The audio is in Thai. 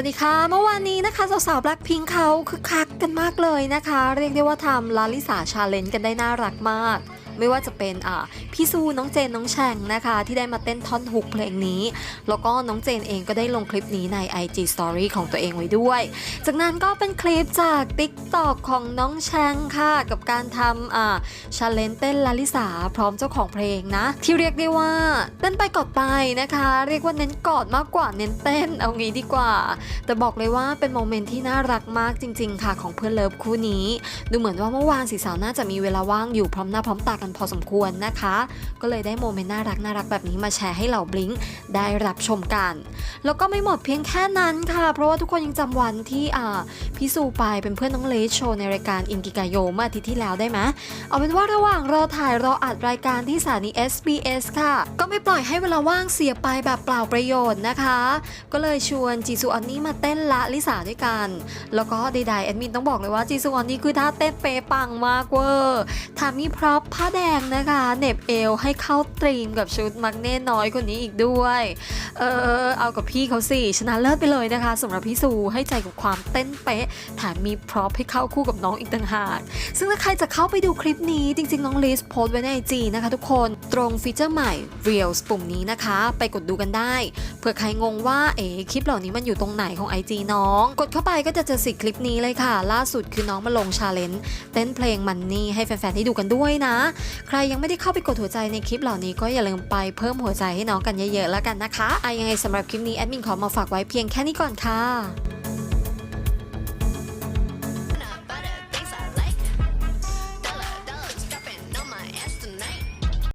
วัสดีค่ะ เมื่อวานนี้นะคะสาวๆ Blackpink เขาคึกคักกันมากเลยนะคะ เรียกได้ว่าทำลาลิสาชาเลนจ์กันได้น่ารักมาก ไม่ว่าจะเป็นอ่าพี่ซูน้องเจนน้องแฉงนะคะ ที่ได้มาเต้นท่อนฮุกเพลงนี้ แล้วก็น้องเจนเองก็ได้ลงคลิปนี้ใน IG Story ของตัวเองไว้ด้วย จากนั้นก็เป็นคลิปจาก TikTok ของน้องแชงค่ะ กับการทำอ่าชาเลนเต้นลาลิสาพร้อมเจ้าของเพลงนะ ที่เรียกได้ว่าเต้นไปกอดไปนะคะ เรียกว่าเน้นกอดมากกว่าเน้นเต้นเอางี้ดีกว่า แต่บอกเลยว่าเป็นโมเมนต์ที่น่ารักมากจริง ๆ ค่ะของเพื่อนเลิฟคู่นี้ ดูเหมือนว่าเมื่อวานสีสาวน่าจะมีเวลาว่างอยู่พร้อมหน้าพร้อมตากันพอสมควรนะคะ ก็เลยได้โมเมนต์น่ารักน่ารักแบบนี้มาแชร์ให้เหล่าบลิงได้รับชมกัน แล้วก็ไม่หมดเพียงแค่นั้นค่ะ เพราะว่าทุกคนยังจำวันที่อ่าพี่สูไปเป็นเพื่อนน้องเลสโชว์ในรายการอินกิกาโยเมื่ออาทิตย์ที่แล้วได้ไหมเอาเป็นว่าระหว่างรอถ่ายรออัดรายการที่สถานี SBS ค่ะ ก็ไม่ปล่อยให้เวลาว่างเสียไปแบบเปล่าประโยชน์นะคะ ก็เลยชวนจีซูออนนี่มาเต้นละลิสาด้วยกัน แล้วก็ใดๆแอดมินต้องบอกเลยว่าจีซูออนนี่คือท่าเต้นเป๊ปังมากเวอร์แถมมีพร็อพผ้าแดงนะคะเน็บเอวให้เข้าตรีมกับชุดมักเน่น้อยคนนี้อีกด้วย เออเอากับพี่เขาสิชนะเลิศไปเลยนะคะสำหรับพี่ซูให้ใจกับความเต้นเป๊ะแถมมีพร็อพให้เข้าคู่กับน้องอีกต่างหากซึ่งถ้าใครจะเข้าไปดูคลิปนี้จริงๆ น้องลิสโพสไว้ในไอจีนะคะทุกคนตรงฟีเจอร์ใหม่ Reels ปุ่มนี้นะคะ ไปกดดูกันได้เผื่อใครงงว่าเอ๋คลิปเหล่านี้มันอยู่ตรงไหนของ IG น้อง กดเข้าไปก็จะเจอสิคลิปนี้เลยค่ะ ล่าสุดคือน้องมาลงชาเลนจ์เต้นเพลงมันนี่ให้แฟนๆได้ดูกันด้วยนะใครยังไม่ได้เข้าไปกดหัวใจในคลิปเหล่านี้ก็อย่าลืมไปเพิ่มหัวใจให้น้องกันเยอะๆแล้วกันนะคะไอยังไงสำหรับคลิปนี้แอดมินขอมาฝากไว้เพียงแค่นี้ก่อนค่ะ